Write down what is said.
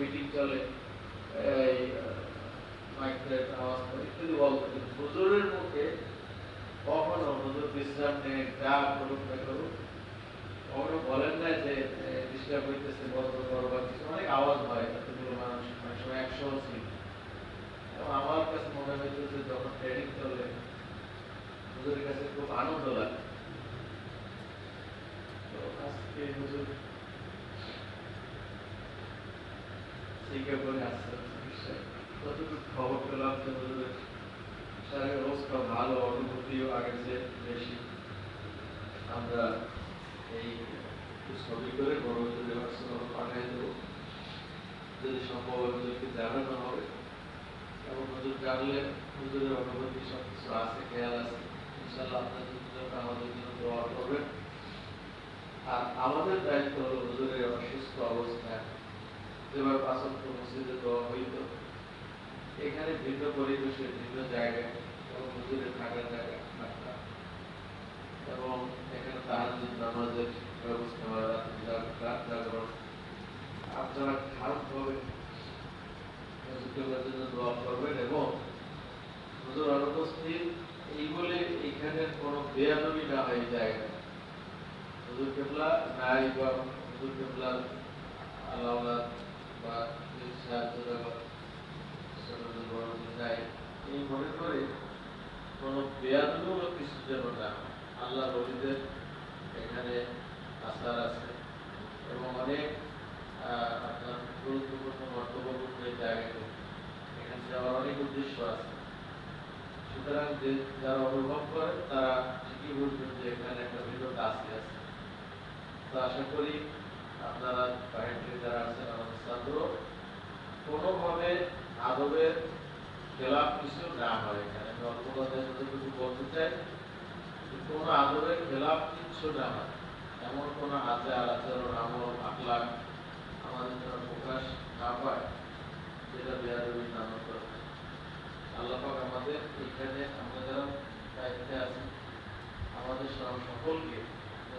Meeting চলে, এই মাইক্রেট আওয়াজ করে ইত্যাদি বলতে হুজুরের মুখে কখনো হুজুর বিশ্রাম নিয়ে, যা করুক না করুক, কখনো বলেন না যে ডিস্টার্ব হইতেছে, বন্ধ করো বা কিছু, অনেক আওয়াজ হয়, এতগুলো মানুষ, অনেক সময় একশো ছিল এবং আমার কাছে মনে হইতেছে যখন ট্রেনিং চলে, হুজুরের কাছে খুব আনন্দ লাগে। তো আজকে হুজুর যদি সম্ভব হুজুরকে জানানো হবে। এবং হুজুর জানলে হুজুরের অনুভূতি সব কিছু আছে, খেয়াল আছে। ইনশাল্লাহ আমাদের জন্য দোয়া করবেন। আর আমাদের দায়িত্ব হলো হুজুরের অসুস্থ অবস্থায় যেভাবে পাচক মসজিদে দেওয়া হইত এখানে ভিন্ন পরিবেশে, ভিন্ন জায়গায় এবং হুজুরের থাকার জায়গা থাকা এবং এখানে তাহার নামাজের ব্যবস্থা রাত জাগরণ। আপনারা খারাপভাবে হুজুরের জন্য দোয়া করবেন এবং হুজুর অনুপস্থিত, এই বলে এখানে কোনো বেয়াদবি না হয়ে যায়। হুজুর কেবলা নাই বা হুজুর কেবলা আল্লাহ বা সাহায্য কিছু যেন আপনার গুরুত্বপূর্ণ মন্তব্যপূর্ণ এই জায়গাতে এখানে যাওয়ার অনেক উদ্দেশ্য আছে সুতরাং যে যারা অনুভব করে তারা ঠিকই বুঝবেন যে এখানে একটা বিরোধ আছে আছে তো আশা করি আপনারা বাইরে থেকে যারা আছেন, আমাদের ছাত্র কোনোভাবে আদবের খেলাফ কিছু না হয় এখানে। আমি অল্প কথায় যদি কিছু বলতে চাই কোনো আদবের খেলাফ কিছু না হয়। এমন কোনো আচার, আচরণ, আমল, আখলাখ আমাদের যেন প্রকাশ না পায়, যেটা বেয়াদবি নাম করে আল্লাহ আমাদের এখানে, আমরা যারা দায়িত্বে আছি, আমাদের সকলকে